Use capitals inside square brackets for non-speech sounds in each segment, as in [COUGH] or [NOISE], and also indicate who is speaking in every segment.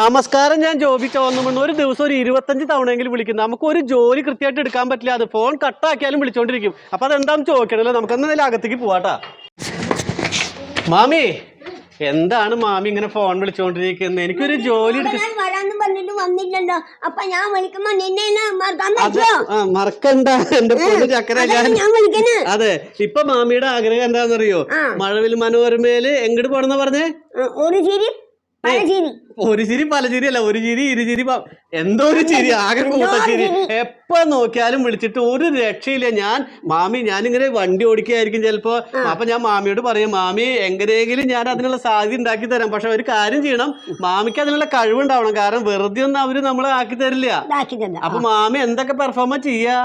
Speaker 1: നമസ്കാരം ഞാൻ ജോബി ചോന്നുമെന്ന് ഒരു ദിവസം ഒരു ഇരുപത്തഞ്ച് തവണയെങ്കിലും വിളിക്കുന്നു. നമുക്ക് ഒരു ജോലി കൃത്യമായിട്ട് എടുക്കാൻ പറ്റില്ല. അത് ഫോൺ കട്ടാക്കിയാലും വിളിച്ചോണ്ടിരിക്കും. അപ്പൊ അതെന്താന്ന് ചോദിക്കണല്ലോ. നമുക്ക് എന്നാലും അകത്തേക്ക് പോവാട്ടാ മാമി എന്താണ് മാമി ഇങ്ങനെ ഫോൺ വിളിച്ചോണ്ടിരിക്കുന്നത് എനിക്കൊരു ജോലി
Speaker 2: വന്നില്ലല്ലോ. അപ്പൊ ഞാൻ വിളിക്കുമ്പോ നിന്നെ
Speaker 1: മറക്കണ്ട. എന്റെ പൊന്ന് ചക്കര ഞാൻ അതെ ഇപ്പൊ മാമിയുടെ ആഗ്രഹം എന്താണെന്നറിയോ. മഴവിൽ മനോരമയിൽ എങ്ങോട്ട് പോണെന്നാ പറഞ്ഞേ?
Speaker 2: ഒരു
Speaker 1: ഒരു ചിരി പല ചിരി അല്ല ഒരു ചിരി ഇരു ചിരി എന്തോ ഒരു ചിരി ആകെ കൂട്ട ചിരി. എപ്പോ നോക്കിയാലും വിളിച്ചിട്ട് ഒരു രക്ഷയില്ല. ഞാൻ മാമി ഞാനിങ്ങനെ വണ്ടി ഓടിക്കുകയായിരിക്കും ചിലപ്പോ. അപ്പൊ ഞാൻ മാമിയോട് പറയും മാമി എങ്ങനെയെങ്കിലും ഞാൻ അതിനുള്ള സാധ്യത ഉണ്ടാക്കി തരാം. പക്ഷെ ഒരു കാര്യം ചെയ്യണം. മാമിക്ക് അതിനുള്ള കഴിവുണ്ടാവണം. കാരണം വെറുതെ ഒന്നും അവർ നമ്മളെ ആക്കി തരില്ല. അപ്പൊ മാമി എന്തൊക്കെ പെർഫോമൻസ് ചെയ്യാ?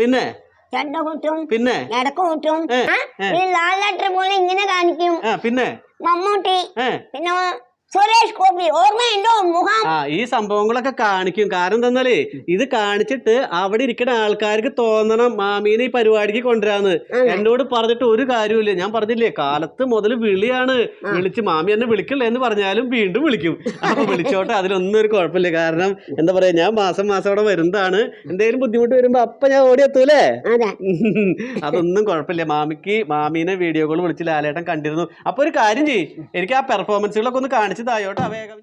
Speaker 1: പിന്നെ? പിന്നെ?
Speaker 2: ഇങ്ങനെ കാണിക്കും.
Speaker 1: പിന്നെ?
Speaker 2: മമ്മൂട്ടി പിന്നെ സുരേഷ് ഗോപി ഓർമ്മയുണ്ടോ? മുഖം?
Speaker 1: ആ ഈ സംഭവങ്ങളൊക്കെ കാണിക്കും. കാരണം എന്താന്നാലേ ഇത് കാണിച്ചിട്ട് അവിടെ ഇരിക്കുന്ന ആൾക്കാർക്ക് തോന്നണം മാമീനെ ഈ പരിപാടിക്ക് കൊണ്ടുവരാന്ന്. എന്നോട് പറഞ്ഞിട്ട് ഒരു കാര്യമില്ല ഞാൻ പറഞ്ഞില്ലേ കാലത്ത് മുതൽ വിളിയാണ്. വിളിച്ച് മാമി എന്നെ വിളിക്കില്ല എന്ന് പറഞ്ഞാലും വീണ്ടും വിളിക്കും. അപ്പൊ വിളിച്ചോട്ടെ അതിലൊന്നും ഒരു കുഴപ്പമില്ല. കാരണം എന്താ പറയാ ഞാൻ മാസം മാസം അവിടെ വരുന്നതാണ്. എന്തെങ്കിലും ബുദ്ധിമുട്ട് വരുമ്പോ അപ്പൊ ഞാൻ ഓടി എത്തൂലേ?
Speaker 2: അതെ.
Speaker 1: അതൊന്നും കുഴപ്പമില്ല. മാമിക്ക് മാമീനെ വീഡിയോകൾ വിളിച്ച് ലാലേട്ടൻ കണ്ടിരുന്നു. അപ്പൊ ഒരു കാര്യം ചെയ്യ്. എനിക്ക് ആ പെർഫോമൻസുകളൊക്കെ ഒന്ന് കാണിച്ചു ഇതായോട്ടെ അവയെ കവി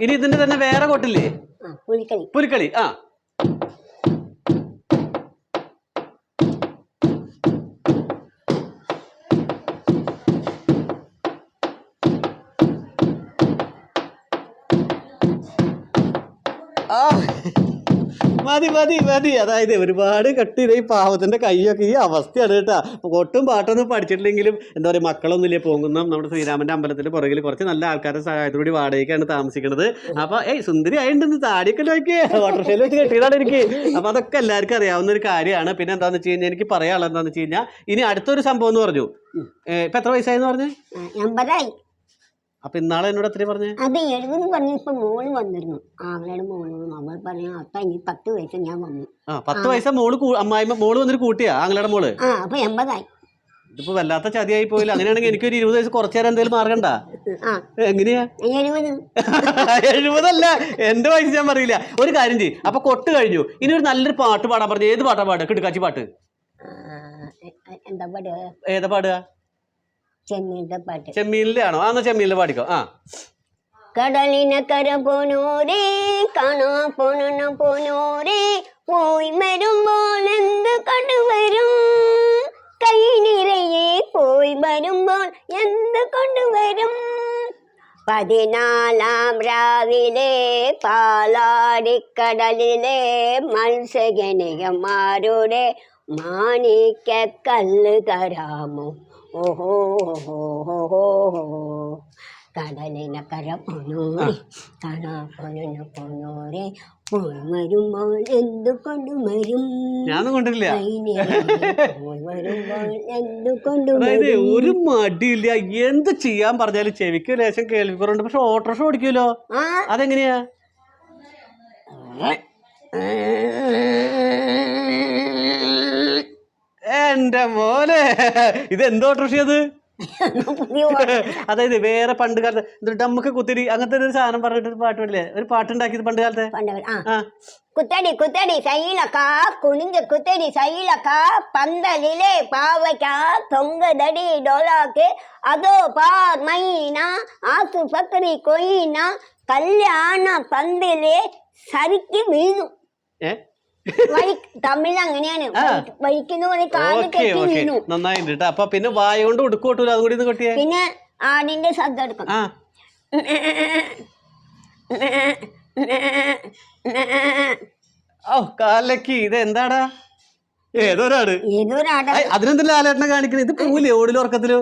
Speaker 1: ഇനി ഇതിന്റെ തന്നെ വേറെ കൊട്ടില്ലേ?
Speaker 2: പുലിക്കളി
Speaker 1: ആ. മതി മതി മതി. അതായത് ഒരുപാട് കട്ടി ഈ പാവത്തിന്റെ കൈയൊക്കെ ഈ അവസ്ഥയാണ് കേട്ടോ. ഒട്ടും പാട്ടൊന്നും പഠിച്ചിട്ടില്ലെങ്കിലും എന്താ പറയുക മക്കളൊന്നുമില്ല പോകുന്ന നമ്മുടെ ശ്രീരാമന്റെ അമ്പലത്തിന്റെ പുറകിൽ കുറച്ച് നല്ല ആൾക്കാരുടെ സഹായത്തോടുകൂടി വാടകയ്ക്കാണ് താമസിക്കുന്നത് അപ്പൊ ഏയ് സുന്ദരി ആയിട്ടുണ്ട് താടിയൊക്കെ നോക്കി ഓട്ടോറിക്ഷയിൽ വെച്ച് കെട്ടിയതാണ് എനിക്ക്. അപ്പൊ അതൊക്കെ എല്ലാവർക്കും അറിയാവുന്ന ഒരു കാര്യമാണ്. പിന്നെ എന്താന്ന് വെച്ച് കഴിഞ്ഞാൽ എനിക്ക് പറയാനുള്ളത് എന്താന്ന് വെച്ച് കഴിഞ്ഞാൽ ഇനി അടുത്തൊരു സംഭവം എന്ന് പറഞ്ഞു. ഇപ്പൊ എത്ര വയസ്സായെന്ന് പറഞ്ഞു? അപ്പൊ ഇന്നാളെ എന്നോട് എത്ര പറഞ്ഞു?
Speaker 2: അത് എഴുപത് പറഞ്ഞപ്പോ മോൾ വന്നിരുന്നു. അവളുടെ മോൾ അവൾ പറഞ്ഞു അപ്പൊ ഇനി പത്ത് വയസ്സ് ഞാൻ വന്നു.
Speaker 1: ആ പത്ത് വയസ്സ മോൾ കൂ- അമ്മായിമ്മ മോൾ വന്നിട്ട് കൂട്ടിയാ ആങ്ങളുടെ മോൾ?
Speaker 2: ആ അപ്പൊ എൺപതായി.
Speaker 1: ഇതിപ്പോ വല്ലാത്ത ചതിയായി പോയില്ല. അങ്ങനെയാണെങ്കിൽ എനിക്ക് ഒരു ഇരുപത് വയസ്സ് കുറച്ചു നേരം എന്തെങ്കിലും മാർഗണ്ട?
Speaker 2: ആ.
Speaker 1: എങ്ങനെയാ?
Speaker 2: എഴുപത്. [LAUGHS]
Speaker 1: എഴുപതല്ല എന്റെ വയസ്സ് ഞാൻ പറയില്ല. ഒരു കാര്യം ചെയ്യും. അപ്പൊ കൊട്ട് കഴിഞ്ഞു. ഇനി ഒരു നല്ലൊരു പാട്ട് പാടാൻ പറഞ്ഞു. ഏത് പാട്ടാ പാടുക? കിടുക്കാച്ചി പാട്ട്.
Speaker 2: ആ, എ- എ- എന്താ പാടുക?
Speaker 1: ഏതാ പാടുക?
Speaker 2: ചെമ്മീന്റെ പാട്ട്.
Speaker 1: ചെമ്മീനിലെ ആണോ ആ ചെമ്മീനിലെ പാടിക്കോ. ആ.
Speaker 2: കടലിനക്കര പോനോരേ കാണാ പോണ പോനോരേ പോയി വരുമ്പോൾ എന്ത് കണ്ടുവരും കൈ നിറയെ പോയി വരുമ്പോൾ എന്ത് കൊണ്ടുവരും പതിനാലാം രാവിലെ പാലാടിക്കടലിലെ മത്സ്യഗണികന്മാരുടെ മാണിക്കല്ല് തരാമോ? ഓഹോ
Speaker 1: കണ്ടില്ല അതായത് ഒരു മടിയില്ല. എന്ത് ചെയ്യാൻ പറഞ്ഞാലും ചെവിക്ക് ലേശം കേൾവിക്കുറുണ്ട് പക്ഷെ ഓട്ടോറിക്ഷ ഓടിക്കുമല്ലോ? അതെങ്ങനെയാ? എന്റെ മോനെ ഇത് എന്തോ കൃഷി അത് അതായത് വേറെ പണ്ട് കാലത്ത് എന്നിട്ട് കുത്തിരി അങ്ങനത്തെ ഒരു സാധനം പറഞ്ഞിട്ട് ഒരു പാട്ട് പാടില്ലേ ഒരു പാട്ടുണ്ടാക്കിയത് പണ്ട് കാലത്തെ
Speaker 2: குத்தடி குத்தடி சைலக்கா குனிஞ்ச குத்தடி சைலக்கா பந்தலிலே பாவைக்கா தொங்கதடி டோலாக்கு அதோ பார் மைனா ஆசு കൊയിന കല്യാണ கல்யாண സരിക്ക്
Speaker 1: சறுக்கி
Speaker 2: விழுதும் തമിഴ് അങ്ങനെയാണ്. വഴിക്കുന്ന പോലെ കാൽ
Speaker 1: ഓക്കെ
Speaker 2: കെട്ടി
Speaker 1: ഓക്കെ നന്നായിട്ടുണ്ട് കേട്ടോ അപ്പൊ പിന്നെ വായ കൊണ്ട് ഉടുക്കൂട്ടൂല അതും കൂടി കൊട്ടിയേ.
Speaker 2: പിന്നെ ആടിന്റെ ശബ്ദം
Speaker 1: എടുക്കും. ഓ കാലക്കി ഇത് എന്താടാ? ഏതൊരാട്?
Speaker 2: ഏതൊരാട?
Speaker 1: ആലേട്ടനെ കാണിക്കണേ? ഇത് പൂലേ ഓടിലും ഉറക്കത്തിലോ?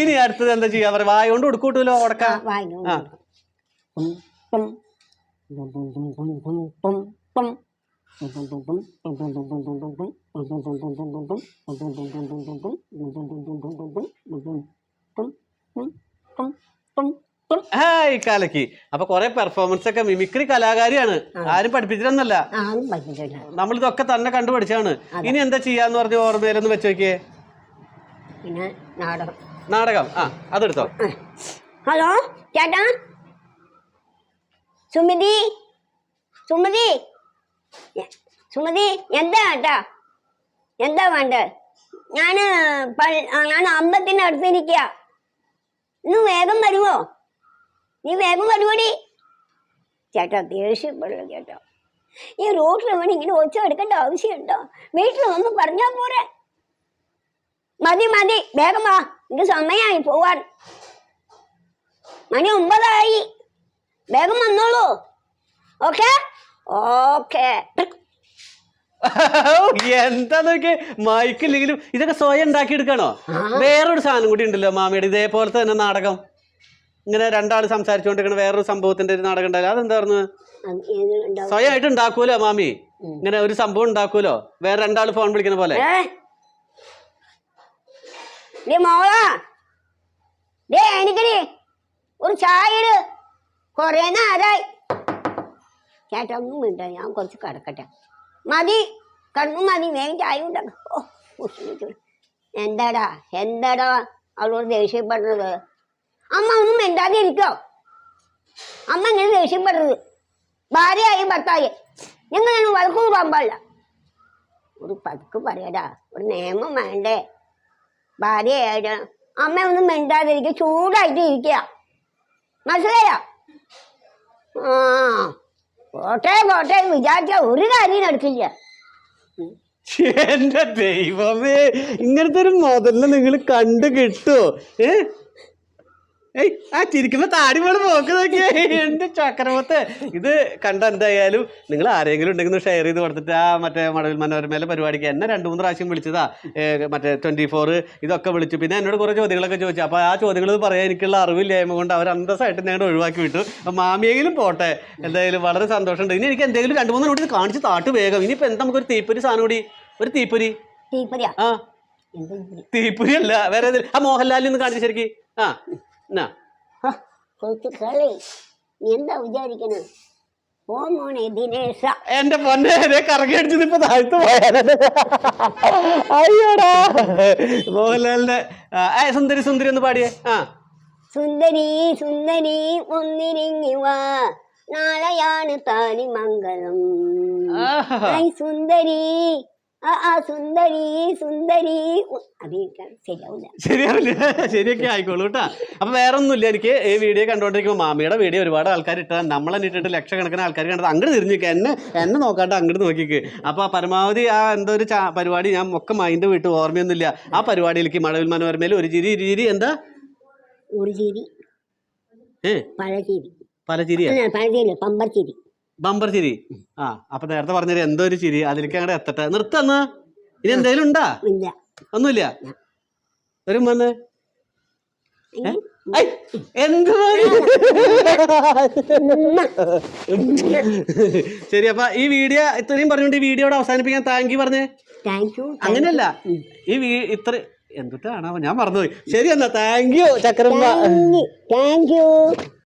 Speaker 1: ഇനി അടുത്തത് എന്താ ചെയ്യാ? പറയാ വായ കൊണ്ട് ഉടുക്കൂട്ടൂലോ ഉടക്കാം. ഹായ് കാലക്ക്. അപ്പൊ കൊറേ പെർഫോമൻസ് ഒക്കെ മിമിക്രി കലാകാരിയാണ്. ആരും
Speaker 2: പഠിപ്പിച്ചിട്ടൊന്നല്ല
Speaker 1: നമ്മൾ ഇതൊക്കെ തന്നെ കണ്ടുപഠിച്ചാണ്. ഇനി എന്താ ചെയ്യാന്ന് പറഞ്ഞ ഓർമ്മയിലൊന്ന് വെച്ച് നോക്കിയേ.
Speaker 2: നാടകം.
Speaker 1: നാടകം. ആ അതെടുത്തോ.
Speaker 2: ഹലോ ചേട്ടാ. സുമതി. സുമതി. സുമതി എന്താ ചേട്ടാ എന്താ വേണ്ടത് ഞാൻ ഞാൻ അമ്പത്തിന്റെ അടുത്തിരിക്കുക ഇന്ന് വേഗം വരുമോ നീ വേഗം വരുമോടി ചേട്ടാ ദേഷ്യപ്പെടുക ചേട്ടാ. ഈ റോട്ടിൽ വേണം ഇങ്ങനെ ഒച്ച എടുക്കേണ്ട ആവശ്യമുണ്ടോ? വീട്ടിൽ വന്ന് പറഞ്ഞാൽ പോരെ. മതി മതി. വേഗം വാ. എന്റെ സമയമായി പോവാൻ. മണി ഒമ്പതായി. വേഗം വന്നോളൂ. ഓക്കെ? ഓക്കെ.
Speaker 1: എന്താ നോക്കിയേ? മയക്കില്ലെങ്കിലും ഇതൊക്കെ സ്വയം ഉണ്ടാക്കി എടുക്കണോ വേറൊരു സാധനം കൂടി ഉണ്ടല്ലോ മാമിയുടെ ഇതേപോലത്തെ തന്നെ നാടകം. ഇങ്ങനെ രണ്ടാൾ സംസാരിച്ചുകൊണ്ടിരിക്കണ വേറൊരു സംഭവത്തിന്റെ ഒരു നാടകം ഉണ്ടല്ലോ അതെന്തായിരുന്നു സ്വയമായിട്ട് ഉണ്ടാക്കൂലോ മാമി. ഇങ്ങനെ ഒരു സംഭവം ഉണ്ടാക്കൂലോ വേറെ രണ്ടാൾ ഫോൺ വിളിക്കുന്ന പോലെ.
Speaker 2: എനിക്കടി ഒരു ചായ കൊറേ നേരമായി ചേട്ടാ ഒന്നും വേണ്ട ഞാൻ കുറച്ച് കിടക്കട്ടെ. മതി. കിടന്നു മതി. വേഗം ചായ എന്താടാ? എന്താടാ അവളോട് ദേഷ്യപ്പെടുന്നത് അമ്മ ഒന്നും മിണ്ടാതെ ഇരിക്കോ അമ്മ ഇങ്ങനെ ദേഷ്യപ്പെടുന്നത് ഭാര്യയായി ഭർത്തായി. നിങ്ങൾ വഴക്ക് കൂടാൻ പാടില്ല. ഒരു പതുക്ക് പറയടാ. ഒരു നിയമം വേണ്ടേ. ഭാര്യയായിട്ട് അമ്മ ഒന്നും മിണ്ടാതിരിക്കുക ചൂടായിട്ട് ഇരിക്കുക മനസ്സിലായോ? ആ. പോട്ടെ പോട്ടെ വിചാരിച്ച ഒരു കാര്യം നടക്കില്ല.
Speaker 1: എന്റെ ദൈവമേ ഇങ്ങനത്തെ ഒരു മുതലിനെ നിങ്ങൾ കണ്ടു കിട്ടുമോ ഏ? ഏയ് ആ ചിരിക്കുമ്പോ താടി നോക്കിയേ. എന്റെ ചക്രമത്തെ? ഇത് കണ്ട എന്തായാലും നിങ്ങൾ ആരെങ്കിലും ഉണ്ടെങ്കിൽ ഷെയർ ചെയ്ത് കൊടുത്തിട്ട് ആ മറ്റേ മടവിൽ മനോരമയിലെ പരിപാടിക്ക് എന്നെ രണ്ട് മൂന്ന് പ്രാവശ്യം വിളിച്ചതാ. മറ്റേ ട്വന്റി ഫോർ ഇതൊക്കെ വിളിച്ചു. പിന്നെ എന്നോട് കുറേ ചോദ്യങ്ങളൊക്കെ ചോദിച്ചു. അപ്പോൾ ആ ചോദ്യങ്ങൾ പറയാൻ എനിക്കുള്ള അറിവില്ലായ്മ കൊണ്ട് അവർ അന്തസ്സായിട്ട് ഞങ്ങൾ ഒഴിവാക്കി വിട്ടു. അപ്പം മാമിയെങ്കിലും പോട്ടെ. എന്തായാലും വളരെ സന്തോഷമുണ്ട്. ഇനി എനിക്ക് എന്തെങ്കിലും രണ്ട് മൂന്ന് മിനിറ്റ് കാണിച്ച് താട്ട് വേഗം. ഇനിയിപ്പോൾ എന്താ നമുക്കൊരു തീപ്പൊരി സാധനം കൂടി? ഒരു തീപ്പൊരി? ആ.
Speaker 2: തീപ്പരി?
Speaker 1: തീപ്പൊരി അല്ല വേറെ ആ മോഹൻലാലിൽ നിന്ന് കാണിച്ചു ശരിക്കും. ആ. എന്നാ
Speaker 2: ഹ, കൊച്ചു കളി നീ എന്താ വിചാരിക്കണത് ഓ മോനെ ദിനേശ.
Speaker 1: എന്റെ പൊന്നെ കറങ്ങി അടിച്ചത് ഇപ്പൊ താഴ്ത്തു പോയാലേ. അയ്യോടാ. മോഹൻലാലിന്റെ സുന്ദരി സുന്ദരി ഒന്ന് പാടിയേ. ആ.
Speaker 2: സുന്ദരി സുന്ദരി ഒന്നിരിങ്ങി വാ. നാളെയാണ്
Speaker 1: താലി
Speaker 2: മംഗളം സുന്ദരി സുന്ദരി സുന്ദരി. ശരിയാവില്ല.
Speaker 1: ശരിയൊക്കെ ആയിക്കോളൂ കേട്ടാ. അപ്പൊ വേറെ ഒന്നുമില്ല എനിക്ക് ഈ വീഡിയോ കണ്ടോണ്ടിരിക്കുമ്പോൾ മാമിയുടെ വീഡിയോ ഒരുപാട് ആൾക്കാർ ഇട്ടാൽ നമ്മളെ ഇട്ടിട്ട് ലക്ഷക്കണക്കിന് ആൾക്കാർ കണ്ടത് അങ്ങോട്ട് തിരിഞ്ഞിരിക്കുക എന്നെ എന്നെ നോക്കാണ്ട് അങ്ങോട്ട് നോക്കിക്ക്. അപ്പൊ ആ പരമാവധി ആ എന്തോ ഒരു പരിപാടി ഞാൻ ഒക്കെ മൈൻഡ് വിട്ട് ഓർമ്മയൊന്നുമില്ല. ആ പരിപാടിയിലേക്ക് മഴവിൽ മനോരമയിൽ ഒരു ചിരി ചിരി എന്താ?
Speaker 2: ഒരു ചിരി.
Speaker 1: ഏ?
Speaker 2: പഴചിരി.
Speaker 1: പല ചിരിയാ
Speaker 2: പഴചിരി പമ്പർ ചിരി
Speaker 1: ബമ്പർ ചിരി. ആ അപ്പൊ നേരത്തെ പറഞ്ഞത് എന്തോ ഒരു ചിരി അതിലേക്ക് അങ്ങോട്ട് എത്തട്ടെ. നിർത്തന്ന് ഇനി എന്തേലും ഉണ്ടാ? ഒന്നുമില്ല. ഒരു വന്ന്. എന്ത്? ശരി അപ്പൊ ഈ വീഡിയോ ഇത്രയും പറഞ്ഞുകൊണ്ട് ഈ വീഡിയോയുടെ അവസാനിപ്പിക്കാൻ താങ്ക് യു പറഞ്ഞേ.
Speaker 2: Thank you.
Speaker 1: അങ്ങനെയല്ല. ഈ വീ ഇത്ര എന്തുട്ടാണോ ഞാൻ മറന്നുപോയി. ശരി എന്നാ thank you Chakramma.
Speaker 2: Thank you.